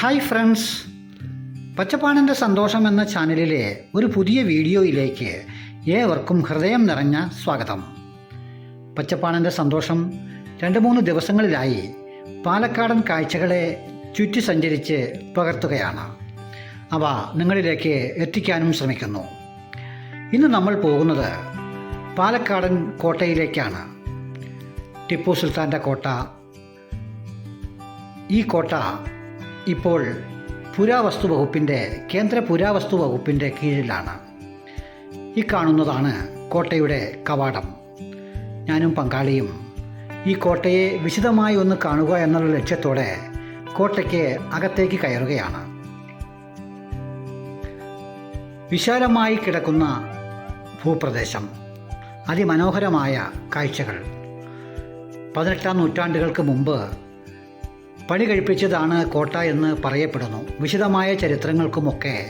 Hi friends പച്ചപ്പാണിന്റെ സന്തോഷം എന്ന ചാനലിലെ ഒരു പുതിയ വീഡിയോയിലേക്ക് ഏവർക്കും ഹൃദയം നിറഞ്ഞ സ്വാഗതം. പച്ചപ്പാണിന്റെ സന്തോഷം രണ്ട് മൂന്ന് ദിവസങ്ങളിലായി പാലക്കാടൻ കാഴ്ചകളെ ചുറ്റി സഞ്ചരിച്ച് പകർത്തുകയാണ്. അവ നിങ്ങളിലേക്ക് എത്തിക്കാനും ശ്രമിക്കുന്നു. ഇന്ന് നമ്മൾ പോകുന്നത് പാലക്കാടൻ കോട്ടയിലേക്കാണ്. ടിപ്പു സുൽത്താന്റെ കോട്ട. ഈ കോട്ട ഇപ്പോൾ പുരാവസ്തു വകുപ്പിന്റെ കേന്ദ്ര പുരാവസ്തു വകുപ്പിന്റെ കീഴിലാണ്. ഈ കാണുന്നതാണ് കോട്ടയുടെ കവാടം. ഞാനും പങ്കാളിയും ഈ കോട്ടയെ വിശദമായി ഒന്ന് കാണുക എന്നുള്ള ലക്ഷ്യത്തോടെ കോട്ടയ്ക്ക് അകത്തേക്ക് കയറുകയാണ്. വിശാലമായി കിടക്കുന്ന ഭൂപ്രദേശം. അതിമനോഹരമായ കാഴ്ചകൾ. പതിനെട്ടാം നൂറ്റാണ്ടുകൾക്ക് മുമ്പ് പണി കഴിപ്പിച്ചതാണ് കോട്ട എന്ന് പറയപ്പെടുന്നു. വിശദമായ ചരിത്രങ്ങൾക്കുമൊക്കെ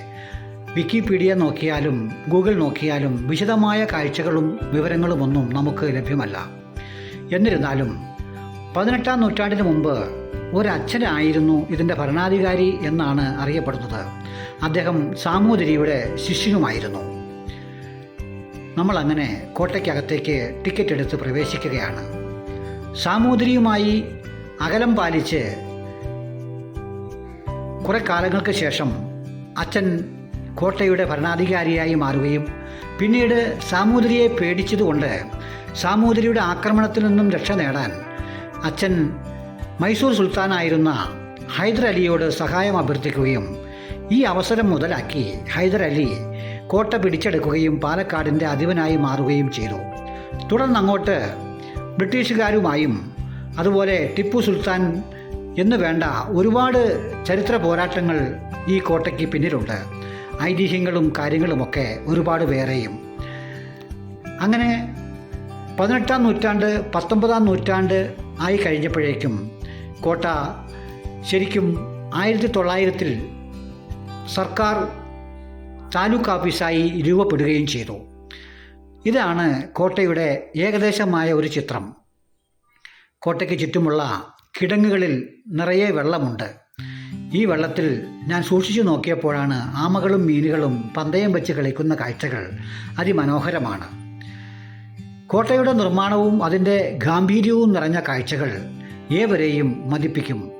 വിക്കിപീഡിയ നോക്കിയാലും ഗൂഗിൾ നോക്കിയാലും വിശദമായ കാഴ്ചകളും വിവരങ്ങളുമൊന്നും നമുക്ക് ലഭ്യമല്ല. എന്നിരുന്നാലും പതിനെട്ടാം നൂറ്റാണ്ടിന് മുമ്പ് ഒരച്ഛനായിരുന്നു ഇതിന്റെ ഭരണാധികാരി എന്നാണ് അറിയപ്പെടുന്നത്. അദ്ദേഹം സാമൂതിരിയുടെ ശിഷ്യനുമായിരുന്നു. നമ്മൾ അങ്ങനെ കോട്ടയ്ക്കകത്തേക്ക് ടിക്കറ്റ് എടുത്ത് പ്രവേശിക്കുകയാണ്. സാമൂതിരിയുമായി അകലം പാലിച്ച് കുറെ കാലങ്ങൾക്ക് ശേഷം അച്ഛൻ കോട്ടയുടെ ഭരണാധികാരിയായി മാറുകയും പിന്നീട് സാമൂതിരിയെ പേടിച്ചതുകൊണ്ട് സാമൂതിരിയുടെ ആക്രമണത്തിൽ നിന്നും രക്ഷ നേടാൻ അച്ഛൻ മൈസൂർ സുൽത്താനായിരുന്ന ഹൈദർ അലിയോട് സഹായം അഭ്യർത്ഥിക്കുകയും ഈ അവസരം മുതലാക്കി ഹൈദർ അലി കോട്ട പിടിച്ചെടുക്കുകയും പാലക്കാടിന്റെ അധിപനായി മാറുകയും ചെയ്തു. തുടർന്ന് അങ്ങോട്ട് ബ്രിട്ടീഷുകാരുമായും അതുപോലെ ടിപ്പു സുൽത്താൻ എന്ന് വേണ്ട ഒരുപാട് ചരിത്ര പോരാട്ടങ്ങൾ ഈ കോട്ടയ്ക്ക് പിന്നിലുണ്ട്. ഐതിഹ്യങ്ങളും കാര്യങ്ങളുമൊക്കെ ഒരുപാട് വേറെയും. അങ്ങനെ പതിനെട്ടാം നൂറ്റാണ്ട് പത്തൊമ്പതാം നൂറ്റാണ്ട് ആയി കഴിഞ്ഞപ്പോഴേക്കും കോട്ട ശരിക്കും ആയിരത്തി തൊള്ളായിരത്തിൽ സർക്കാർ താലൂക്ക് ഓഫീസായി രൂപപ്പെടുകയും ചെയ്തു. ഇതാണ് കോട്ടയുടെ ഏകദേശമായ ഒരു ചിത്രം. കോട്ടയ്ക്ക് ചുറ്റുമുള്ള കിടങ്ങുകളിൽ നിറയെ വെള്ളമുണ്ട്. ഈ വെള്ളത്തിൽ ഞാൻ സൂക്ഷിച്ചു നോക്കിയപ്പോഴാണ് ആമകളും മീനുകളും പന്തയം വെച്ച് കളിക്കുന്ന കാഴ്ചകൾ അതിമനോഹരമാണ്. കോട്ടയുടെ നിർമ്മാണവും അതിന്റെ ഗാംഭീര്യവും നിറഞ്ഞ കാഴ്ചകൾ ഏവരെയും മതിപ്പിക്കും.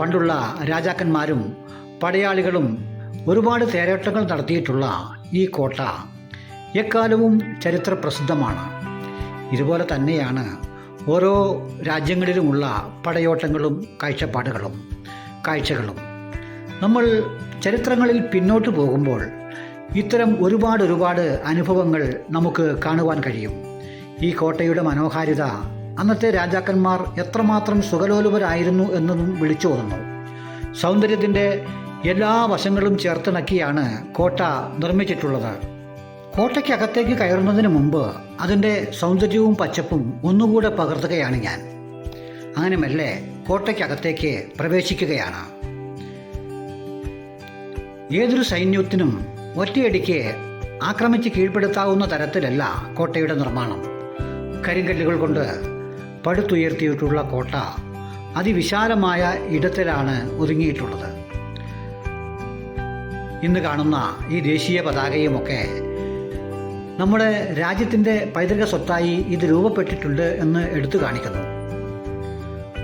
പണ്ടുള്ള രാജാക്കന്മാരും പടയാളികളും ഒരുപാട് തേരോട്ടങ്ങൾ നടത്തിയിട്ടുള്ള ഈ കോട്ട എക്കാലവും ചരിത്ര പ്രസിദ്ധമാണ് ഇതുപോലെ തന്നെയാണ് ഓരോ രാജ്യങ്ങളിലുമുള്ള പടയോട്ടങ്ങളും കാഴ്ചപ്പാടുകളും കാഴ്ചകളും. നമ്മൾ ചരിത്രങ്ങളിൽ പിന്നോട്ട് പോകുമ്പോൾ ഇത്തരം ഒരുപാട് ഒരുപാട് അനുഭവങ്ങൾ നമുക്ക് കാണുവാൻ കഴിയും. ഈ കോട്ടയുടെ മനോഹാരിത അന്നത്തെ രാജാക്കന്മാർ എത്രമാത്രം സുഖലോലുപരായിരുന്നു എന്നതും വിളിച്ചോതുന്നു സൗന്ദര്യത്തിന്റെ എല്ലാ വശങ്ങളും ചേർത്തിണക്കിയാണ് കോട്ട നിർമ്മിച്ചിട്ടുള്ളത്. കോട്ടയ്ക്കകത്തേക്ക് കയറുന്നതിന് മുമ്പ് അതിന്റെ സൗന്ദര്യവും പച്ചപ്പും ഒന്നുകൂടെ പകർത്തുകയാണ് ഞാൻ. അങ്ങനെ മെല്ലെ കോട്ടയ്ക്കകത്തേക്ക് പ്രവേശിക്കുകയാണ്. ഏതൊരു സൈന്യത്തിനും ഒറ്റയടിക്ക് ആക്രമിച്ച് കീഴ്പ്പെടുത്താവുന്ന തരത്തിലല്ല കോട്ടയുടെ നിർമ്മാണം. കരിങ്കല്ലുകൾ കൊണ്ട് പടുത്തുയർത്തിയിട്ടുള്ള കോട്ട അതിവിശാലമായ ഇടത്തിലാണ് ഒതുങ്ങിയിട്ടുള്ളത്. ഇന്ന് കാണുന്ന ഈ ദേശീയ പതാകയുമൊക്കെ നമ്മുടെ രാജ്യത്തിന്റെ പൈതൃക സ്വത്തായി ഇത് രൂപപ്പെട്ടിട്ടുണ്ട് എന്ന് എടുത്തു കാണിക്കുന്നു.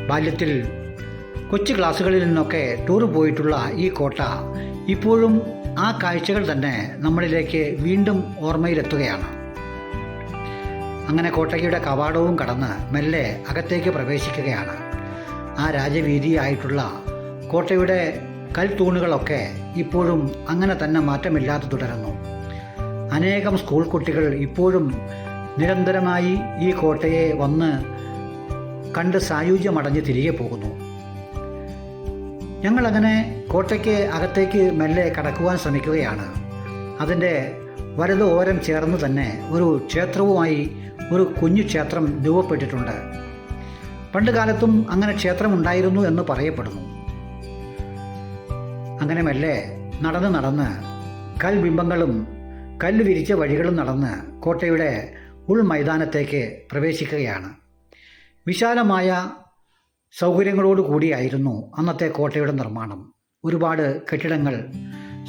ബാല്യത്തിൽ കൊച്ചു ക്ലാസ്സുകളിൽ നിന്നൊക്കെ ടൂർ പോയിട്ടുള്ള ഈ കോട്ട ഇപ്പോഴും ആ കാഴ്ചകൾ തന്നെ നമ്മളിലേക്ക് വീണ്ടും ഓർമ്മയിലെത്തുകയാണ്. അങ്ങനെ കോട്ടയ്ക്കയുടെ കവാടവും കടന്ന് മെല്ലെ അകത്തേക്ക് പ്രവേശിക്കുകയാണ്. ആ രാജവീതിയായിട്ടുള്ള കോട്ടയുടെ കൽത്തൂണുകളൊക്കെ ഇപ്പോഴും അങ്ങനെ തന്നെ മാറ്റമില്ലാതെ തുടരുന്നു. അനേകം സ്കൂൾ കുട്ടികൾ ഇപ്പോഴും നിരന്തരമായി ഈ കോട്ടയെ വന്ന് കണ്ട് സായുജ്യമടഞ്ഞ് തിരികെ പോകുന്നു. ഞങ്ങളങ്ങനെ കോട്ടയ്ക്ക് അകത്തേക്ക് മെല്ലെ കടക്കുവാൻ ശ്രമിക്കുകയാണ്. അതിന്റെ വലത് ഓരം ചേർന്ന് തന്നെ ഒരു ക്ഷേത്രവുമായി ഒരു കുഞ്ഞു ക്ഷേത്രം രൂപപ്പെട്ടിട്ടുണ്ട്. പണ്ട് കാലത്തും അങ്ങനെ ക്ഷേത്രമുണ്ടായിരുന്നു എന്ന് പറയപ്പെടുന്നു. അങ്ങനെ മെല്ലെ നടന്ന് നടന്ന് കൽബിംബങ്ങളും കല്ല് വിരിച്ച വഴികളും നടന്ന് കോട്ടയുടെ ഉൾമൈതാനത്തേക്ക് പ്രവേശിക്കുകയാണ്. വിശാലമായ സൗകര്യങ്ങളോട് കൂടിയായിരുന്നു അന്നത്തെ കോട്ടയുടെ നിർമ്മാണം. ഒരുപാട് കെട്ടിടങ്ങൾ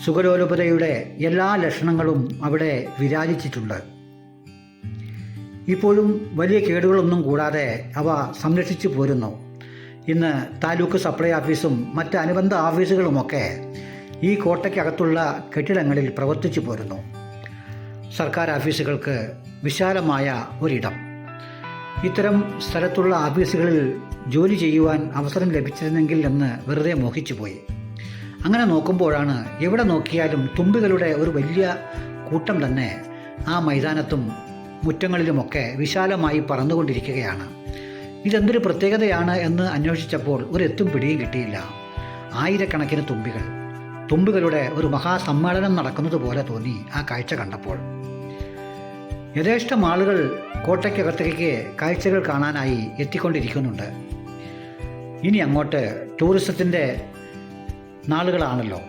സുഖലോലുപതയുടെ എല്ലാ ലക്ഷണങ്ങളും അവിടെ വിരാജിച്ചിട്ടുണ്ട്. ഇപ്പോഴും വലിയ കേടുകളൊന്നും കൂടാതെ അവ സംരക്ഷിച്ചു പോരുന്നു. ഇന്ന് താലൂക്ക് സപ്ലൈ ഓഫീസും മറ്റ് അനുബന്ധ ഓഫീസുകളുമൊക്കെ ഈ കോട്ടയ്ക്കകത്തുള്ള കെട്ടിടങ്ങളിൽ പ്രവർത്തിച്ചു പോരുന്നു. സർക്കാർ ഓഫീസുകൾക്ക് വിശാലമായ ഒരിടം. ഇത്തരം സ്ഥലത്തുള്ള ഓഫീസുകളിൽ ജോലി ചെയ്യുവാൻ അവസരം ലഭിച്ചിരുന്നെങ്കിൽ എന്ന് വെറുതെ മോഹിച്ചു പോയി അങ്ങനെ നോക്കുമ്പോഴാണ് എവിടെ നോക്കിയാലും തുമ്പികളുടെ ഒരു വലിയ കൂട്ടം തന്നെ ആ മൈതാനത്തും മുറ്റങ്ങളിലുമൊക്കെ വിശാലമായി പറന്നുകൊണ്ടിരിക്കുകയാണ്. ഇതെന്തൊരു പ്രത്യേകതയാണ് എന്ന് അന്വേഷിച്ചപ്പോൾ ഒരു എത്തും പിടിയും കിട്ടിയില്ല. ആയിരക്കണക്കിന് തുമ്പികൾ. തുമ്പികളുടെ ഒരു മഹാസമ്മേളനം നടക്കുന്നത് പോലെ തോന്നി ആ കാഴ്ച കണ്ടപ്പോൾ. യഥേഷ്ടം ആളുകൾ കോട്ടയ്ക്കകത്തേക്ക് കാഴ്ചകൾ കാണാനായി എത്തിക്കൊണ്ടിരിക്കുന്നുണ്ട്. ഇനി അങ്ങോട്ട് ടൂറിസത്തിന്റെ നാളുകളാണല്ലോ.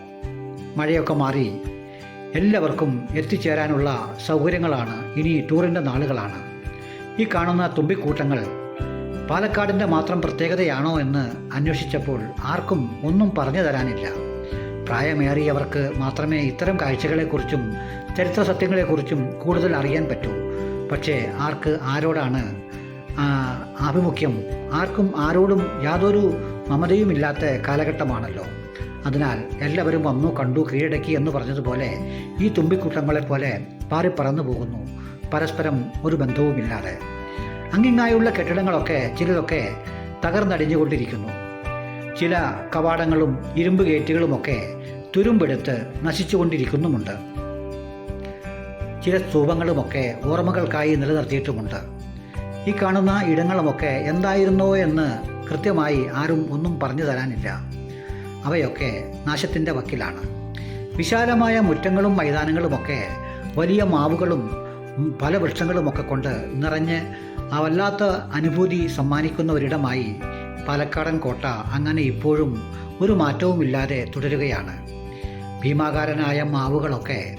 മഴയൊക്കെ മാറി എല്ലാവർക്കും എത്തിച്ചേരാനുള്ള സൗകര്യങ്ങളാണ് ഇനി ടൂറിന്റെ നാളുകളാണ്. ഈ കാണുന്ന തുമ്പിക്കൂട്ടങ്ങൾ പാലക്കാടിന്റെ മാത്രം പ്രത്യേകതയാണോ എന്ന് അന്വേഷിച്ചപ്പോൾ ആർക്കും ഒന്നും പറഞ്ഞു തരാനില്ല. പ്രായമേറിയവർക്ക് മാത്രമേ ഇത്തരം കാഴ്ചകളെക്കുറിച്ചും ചരിത്ര സത്യങ്ങളെക്കുറിച്ചും കൂടുതൽ അറിയാൻ പറ്റൂ. പക്ഷേ ആർക്ക് ആരോടാണ് ആഭിമുഖ്യം? ആർക്കും ആരോടും യാതൊരു മമതയുമില്ലാത്ത കാലഘട്ടമാണല്ലോ. അതിനാൽ എല്ലാവരും വന്നു കണ്ടു കീഴടക്കി എന്ന് പറഞ്ഞതുപോലെ ഈ തുമ്പിക്കൂട്ടങ്ങളെ പോലെ പാറിപ്പറന്നു പോകുന്നു. പരസ്പരം ഒരു ബന്ധവുമില്ലാതെ. അങ്ങിങ്ങായുള്ള കെട്ടിടങ്ങളൊക്കെ ചിലതൊക്കെ തകർന്നടിഞ്ഞുകൊണ്ടിരിക്കുന്നു. ചില കവാടങ്ങളും ഇരുമ്പ് ഗേറ്റുകളുമൊക്കെ തുരുമ്പെടുത്ത് നശിച്ചുകൊണ്ടിരിക്കുന്നുമുണ്ട്. ചില സ്തൂപങ്ങളുമൊക്കെ ഓർമ്മകൾക്കായി നിലനിർത്തിയിട്ടുമുണ്ട്. ഈ കാണുന്ന ഇടങ്ങളുമൊക്കെ എന്തായിരുന്നോ എന്ന് കൃത്യമായി ആരും ഒന്നും പറഞ്ഞു തരാനില്ല. അവയൊക്കെ നാശത്തിന്റെ വക്കിലാണ്. വിശാലമായ മുറ്റങ്ങളും മൈതാനങ്ങളുമൊക്കെ വലിയ മാവുകളും പല വൃക്ഷങ്ങളുമൊക്കെ കൊണ്ട് നിറഞ്ഞ് ആ വല്ലാത്ത അനുഭൂതി സമ്മാനിക്കുന്ന ഒരിടമായി പാലക്കാടൻ കോട്ട അങ്ങനെ ഇപ്പോഴും ഒരു മാറ്റവുമില്ലാതെ തുടരുകയാണ്. ഭീമാകാരനായ മാവുകളൊക്കെ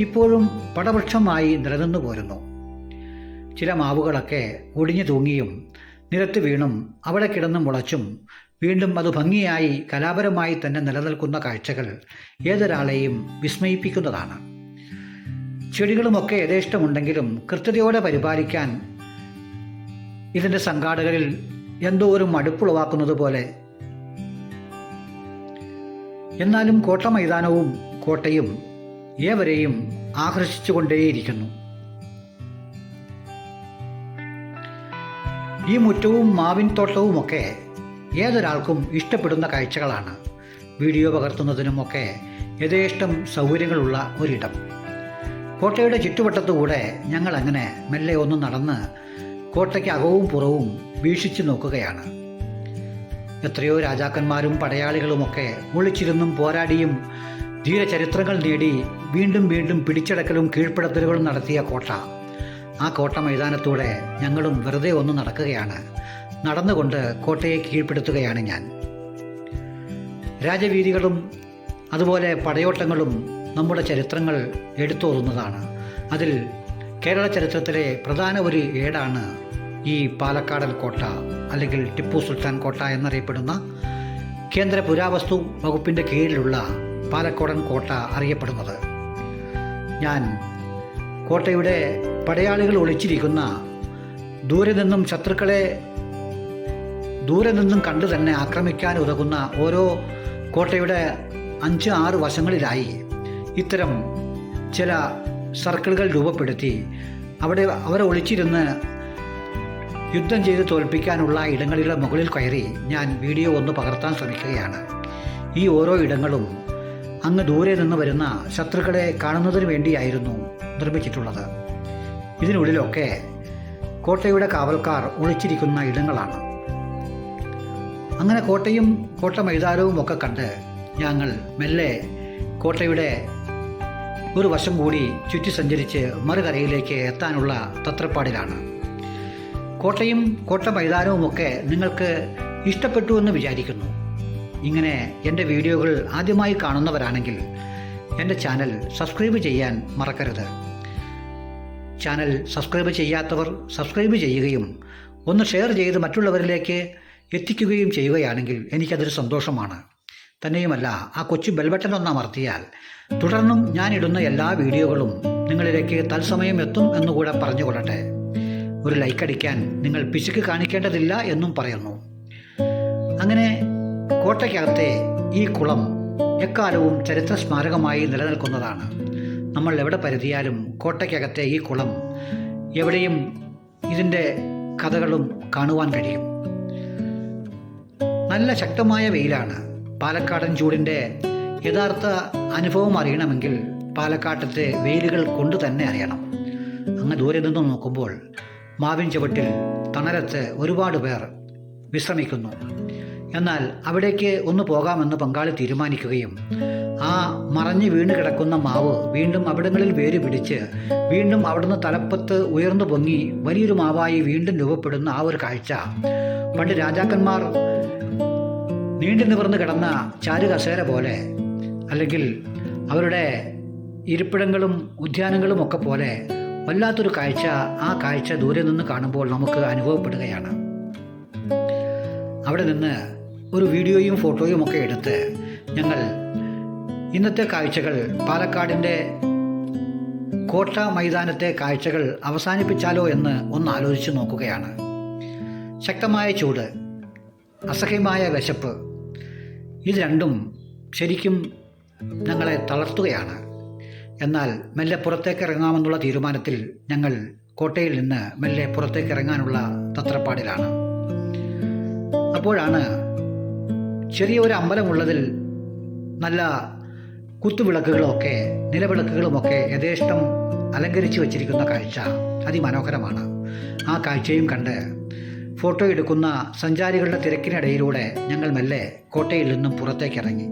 ഇപ്പോഴും പടവൃക്ഷമായി നിലനിന്നു പോരുന്നു. ചില മാവുകളൊക്കെ ഒടിഞ്ഞു തൂങ്ങിയും നിരത്ത് വീണും അവിടെ കിടന്ന് മുളച്ചും വീണ്ടും അത് ഭംഗിയായി കലാപരമായി തന്നെ നിലനിൽക്കുന്ന കാഴ്ചകൾ ഏതൊരാളെയും വിസ്മയിപ്പിക്കുന്നതാണ്. ചെടികളുമൊക്കെ യഥേഷ്ടമുണ്ടെങ്കിലും കൃത്യതയോടെ പരിപാലിക്കാൻ ഇതിന്റെ സംഘാടകരിൽ എന്തോ ഒരു മടുപ്പുളവാക്കുന്നത് പോലെ. എന്നാലും കോട്ട മൈതാനവും കോട്ടയും ഏവരെയും ആകർഷിച്ചുകൊണ്ടേയിരിക്കുന്നു. ഈ മുറ്റവും മാവിൻ തോട്ടവുമൊക്കെ ഏതൊരാൾക്കും ഇഷ്ടപ്പെടുന്ന കാഴ്ചകളാണ്. വീഡിയോ പകർത്തുന്നതിനുമൊക്കെ യഥേഷ്ടം സൗകര്യങ്ങളുള്ള ഒരിടം. കോട്ടയുടെ ചുറ്റുവട്ടത്തുകൂടെ ഞങ്ങൾ അങ്ങനെ മെല്ലെ ഒന്ന് നടന്ന് കോട്ടയ്ക്ക് അകവും പുറവും വീക്ഷിച്ചു നോക്കുകയാണ്. എത്രയോ രാജാക്കന്മാരും പടയാളികളുമൊക്കെ ഒളിച്ചിരുന്നും പോരാടിയും ധീരചരിത്രങ്ങൾ നേടി വീണ്ടും വീണ്ടും പിടിച്ചടക്കലും കീഴ്പ്പെടുത്തലുകളും നടത്തിയ കോട്ട. ആ കോട്ട മൈതാനത്തൂടെ ഞങ്ങളും വെറുതെ ഒന്ന് നടക്കുകയാണ്. നടന്നുകൊണ്ട് കോട്ടയെ കീഴ്പ്പെടുത്തുകയാണ് ഞാൻ. രാജവീതികളും അതുപോലെ പടയോട്ടങ്ങളും നമ്മുടെ ചരിത്രങ്ങൾ എടുത്തോതുന്നതാണ്. അതിൽ കേരള ചരിത്രത്തിലെ പ്രധാന ഒരു ഏടാണ് ഈ പാലക്കാടൽ കോട്ട അല്ലെങ്കിൽ ടിപ്പു സുൽത്താൻ കോട്ട എന്നറിയപ്പെടുന്ന കേന്ദ്ര പുരാവസ്തു വകുപ്പിന്റെ കീഴിലുള്ള പാലക്കോടൻ കോട്ട അറിയപ്പെടുന്നത്. ഞാൻ കോട്ടയുടെ പടയാളികൾ ഒളിച്ചിരിക്കുന്ന ദൂരെ നിന്നും ശത്രുക്കളെ ദൂരെ നിന്നും കണ്ടു തന്നെ ആക്രമിക്കാൻ ഉതകുന്ന ഓരോ കോട്ടയുടെ അഞ്ച് ആറ് വശങ്ങളിലായി ഇത്തരം ചില സർക്കിളുകൾ രൂപപ്പെടുത്തി അവിടെ അവരെ ഒളിച്ചിരുന്ന് യുദ്ധം ചെയ്ത് തോൽപ്പിക്കാനുള്ള ഇടങ്ങളുടെ മുകളിൽ കയറി ഞാൻ വീഡിയോ ഒന്ന് പകർത്താൻ ശ്രമിക്കുകയാണ്. ഈ ഓരോ ഇടങ്ങളും അങ്ങ് ദൂരെ നിന്ന് വരുന്ന ശത്രുക്കളെ കാണുന്നതിന് വേണ്ടിയായിരുന്നു നിർമ്മിച്ചിട്ടുള്ളത്. ഇതിനുള്ളിലൊക്കെ കോട്ടയുടെ കാവൽക്കാർ ഒളിച്ചിരിക്കുന്ന ഇടങ്ങളാണ്. അങ്ങനെ കോട്ടയും കോട്ട മൈതാനവും ഒക്കെ കണ്ട് ഞങ്ങൾ മെല്ലെ കോട്ടയുടെ ഒരു വശം കൂടി ചുറ്റി സഞ്ചരിച്ച് മറുകരയിലേക്ക് എത്താനുള്ള തത്രപ്പാടിലാണ്. കോട്ടയും കോട്ട മൈതാനവുമൊക്കെ നിങ്ങൾക്ക് ഇഷ്ടപ്പെട്ടു എന്ന് വിചാരിക്കുന്നു. ഇങ്ങനെ എന്റെ വീഡിയോകൾ ആദ്യമായി കാണുന്നവരാണെങ്കിൽ എന്റെ ചാനൽ സബ്സ്ക്രൈബ് ചെയ്യാൻ മറക്കരുത്. ചാനൽ സബ്സ്ക്രൈബ് ചെയ്യാത്തവർ സബ്സ്ക്രൈബ് ചെയ്യുകയും ഒന്ന് ഷെയർ ചെയ്ത് മറ്റുള്ളവരിലേക്ക് എത്തിക്കുകയും ചെയ്യുകയാണെങ്കിൽ എനിക്കതൊരു സന്തോഷമാണ്. തന്നെയുമല്ല ആ കൊച്ചു ബെൽബട്ടൺ ഒന്ന് അമർത്തിയാൽ തുടർന്നും ഞാനിടുന്ന എല്ലാ വീഡിയോകളും നിങ്ങളിലേക്ക് തത്സമയം എത്തും എന്നുകൂടെ പറഞ്ഞുകൊള്ളട്ടെ. ഒരു ലൈക്ക് അടിക്കാൻ നിങ്ങൾ പിശുക്ക് കാണിക്കേണ്ടതില്ല എന്നും പറയുന്നു. അങ്ങനെ കോട്ടയ്ക്കകത്തെ ഈ കുളം എക്കാലവും ചരിത്ര സ്മാരകമായി നിലനിൽക്കുന്നതാണ്. നമ്മൾ എവിടെ പരിധിയാലും കോട്ടയ്ക്കകത്തെ ഈ കുളം എവിടെയും ഇതിന്റെ കഥകളും കാണുവാൻ കഴിയും. നല്ല ശക്തമായ വെയിലാണ്. പാലക്കാടൻ ചൂടിന്റെ യഥാർത്ഥ അനുഭവം അറിയണമെങ്കിൽ പാലക്കാട്ടത്തെ വെയിലുകൾ കൊണ്ട് തന്നെ അറിയണം. അങ്ങ് ദൂരെ നിന്ന് നോക്കുമ്പോൾ മാവിൻ ചുവട്ടിൽ തണലത്ത് ഒരുപാട് പേർ വിശ്രമിക്കുന്നു. എന്നാൽ അവിടേക്ക് ഒന്ന് പോകാമെന്ന് പങ്കാളി തീരുമാനിക്കുകയും ആ മറഞ്ഞു വീണ് കിടക്കുന്ന മാവ് വീണ്ടും അവിടങ്ങളിൽ വേര് പിടിച്ച് വീണ്ടും അവിടുന്ന് തലപ്പത്ത് ഉയർന്നു പൊങ്ങി വലിയൊരു മാവായി വീണ്ടും രൂപപ്പെടുന്ന ആ ഒരു കാഴ്ച പണ്ട് രാജാക്കന്മാർ നീണ്ടു നിവർന്ന് കിടന്ന ചാരു കസേര പോലെ അല്ലെങ്കിൽ അവരുടെ ഇരിപ്പിടങ്ങളും ഉദ്യാനങ്ങളും ഒക്കെ പോലെ വല്ലാത്തൊരു കാഴ്ച ആ കാഴ്ച ദൂരെ നിന്ന് കാണുമ്പോൾ നമുക്ക് അനുഭവപ്പെടുകയാണ്. അവിടെ നിന്ന് ഒരു വീഡിയോയും ഫോട്ടോയും ഒക്കെ എടുത്ത് ഞങ്ങൾ ഇന്നത്തെ കാഴ്ചകൾ പാലക്കാടിന്റെ കോട്ട മൈതാനത്തെ കാഴ്ചകൾ അവസാനിപ്പിച്ചാലോ എന്ന് ഒന്ന് ആലോചിച്ച് നോക്കുകയാണ്. ശക്തമായ ചൂട് അസഹ്യമായ വിശപ്പ് ഇത് രണ്ടും ശരിക്കും ഞങ്ങളെ തളർത്തുകയാണ്. എന്നാൽ മെല്ലെ പുറത്തേക്ക് ഇറങ്ങാമെന്നുള്ള തീരുമാനത്തിൽ ഞങ്ങൾ കോട്ടയിൽ നിന്ന് മെല്ലെ പുറത്തേക്ക് ഇറങ്ങാനുള്ള തത്രപ്പാടിലാണ്. അപ്പോഴാണ് ചെറിയൊരു അമ്പലമുള്ളതിൽ നല്ല കുത്തുവിളക്കുകളൊക്കെ നിലവിളക്കുകളുമൊക്കെ യഥേഷ്ടം അലങ്കരിച്ചു വച്ചിരിക്കുന്ന കാഴ്ച അതിമനോഹരമാണ്. ആ കാഴ്ചയും കണ്ട് ഫോട്ടോ എടുക്കുന്ന സഞ്ചാരികളുടെ തിരക്കിനിടയിലൂടെ ഞങ്ങൾ മെല്ലെ കോട്ടയിൽ നിന്നും പുറത്തേക്കിറങ്ങി.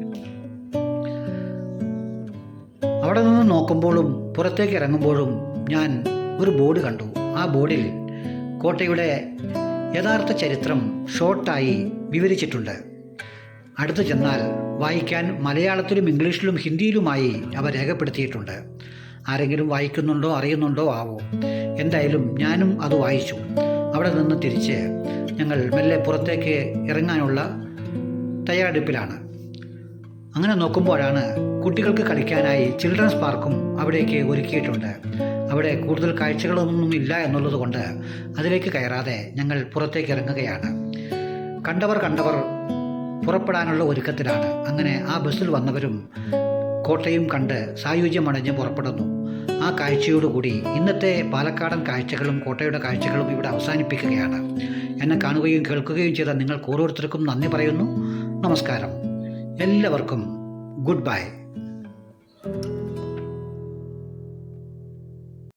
അവിടെ നിന്ന് നോക്കുമ്പോഴും പുറത്തേക്ക് ഇറങ്ങുമ്പോഴും ഞാൻ ഒരു ബോർഡ് കണ്ടു. ആ ബോർഡിൽ കോട്ടയുടെ യഥാർത്ഥ ചരിത്രം ഷോർട്ടായി വിവരിച്ചിട്ടുണ്ട്. അടുത്തു ചെന്നാൽ വായിക്കാൻ മലയാളത്തിലും ഇംഗ്ലീഷിലും ഹിന്ദിയിലുമായി അവ രേഖപ്പെടുത്തിയിട്ടുണ്ട്. ആരെങ്കിലും വായിക്കുന്നുണ്ടോ അറിയുന്നുണ്ടോ ആവോ. എന്തായാലും ഞാനും അത് വായിച്ചു. അവിടെ നിന്ന് തിരിച്ച് ഞങ്ങൾ മെല്ലെ പുറത്തേക്ക് ഇറങ്ങാനുള്ള തയ്യാറെടുപ്പിലാണ്. അങ്ങനെ നോക്കുമ്പോഴാണ് കുട്ടികൾക്ക് കളിക്കാനായി ചിൽഡ്രൻസ് പാർക്കും അവിടേക്ക് ഒരുക്കിയിട്ടുണ്ട്. അവിടെ കൂടുതൽ കാഴ്ചകളൊന്നും ഇല്ല എന്നുള്ളത് കൊണ്ട് അതിലേക്ക് കയറാതെ ഞങ്ങൾ പുറത്തേക്ക് ഇറങ്ങുകയാണ്. കണ്ടവർ കണ്ടവർ പുറപ്പെടാനുള്ള ഒരുക്കത്തിലാണ്. അങ്ങനെ ആ ബസ്സിൽ വന്നവരും കോട്ടയും കണ്ട് സായുജ്യമടഞ്ഞ് പുറപ്പെടുന്നു. ആ കാഴ്ചയോടുകൂടി ഇന്നത്തെ പാലക്കാടൻ കാഴ്ചകളും കോട്ടയുടെ കാഴ്ചകളും ഇവിടെ അവസാനിപ്പിക്കുകയാണ്. എന്നെ കാണുകയും കേൾക്കുകയും ചെയ്ത നിങ്ങൾക്ക് ഓരോരുത്തർക്കും നന്ദി പറയുന്നു. നമസ്കാരം. എല്ലാവർക്കും ഗുഡ് ബൈ.